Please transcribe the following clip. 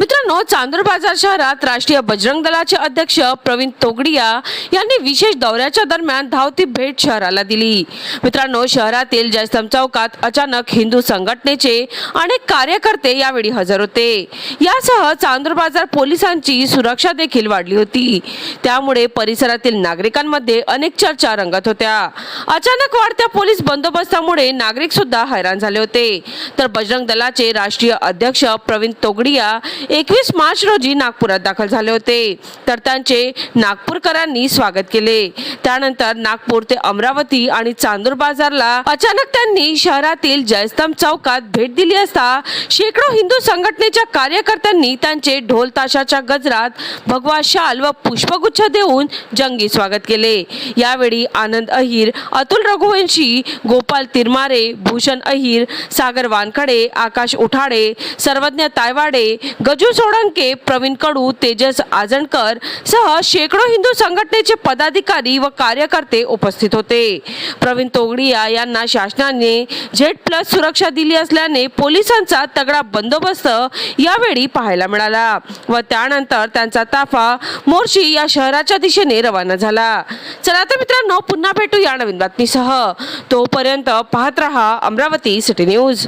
मित्रांनो चांदूर बाजार शहरात राष्ट्रीय बजरंग दलाचे अध्यक्ष प्रवीण तोगडिया यांनी विशेष दौऱ्याच्या दरम्यान धावती भेट शहराला दिली. मित्रांनो शहरातील जयस्तंभ चौकात अचानक हिंदू संघटनेचे अनेक कार्यकर्ते यावेळी हजर होते. यासह चांदूर बाजार पोलिसांची सुरक्षा देखील वाढली होती. त्यामुळे परिसरातील नागरिकांमध्ये अनेक चर्चा रंगत होत्या. अचानक वाढत्या पोलीस बंदोबस्तामुळे नागरिक सुद्धा हैराण झाले होते. तर बजरंग दलाचे राष्ट्रीय अध्यक्ष प्रवीण तोगडिया एकवीस मार्च रोजी नागपुरात दाखल झाले होते. तर त्यांचे नागपूरकरांनी स्वागत केले. त्यानंतर नागपूर ते अमरावती आणि चांदूर बाजारला अचानक त्यांनी शहरातील जयस्तंभ चौकात भेट दिली असता शेकडो हिंदू संघटनेच्या कार्यकर्त्यांनी त्यांचे ढोल ताशाच्या गजरात भगवा शाल व पुष्पगुच्छ देऊन जंगी स्वागत केले. यावेळी आनंद अहिर अतुल रघुवंशी गोपाल तिरमारे भूषण अहिर सागर वानखडे आकाश उठाडे सर्वज्ञ तायवाडे गजू सोळंके प्रवीण कडू तेजस आजणकर सह शेकडो हिंदू संघटनेचे पदाधिकारी व कार्यकर्ते उपस्थित होते. प्रवीण तोगडिया यांना शासनाने झेड प्लस सुरक्षा दिली असल्याने पोलिसांचा तगडा बंदोबस्त यावेळी पाहायला मिळाला व त्यानंतर त्यांचा ताफा मोर्शी या शहराच्या दिशेने रवाना झाला. चला तर मित्रांनो पुन्हा भेटू या नवीन बातमीसह. तोपर्यंत पाहत रहा अमरावती सिटी न्यूज.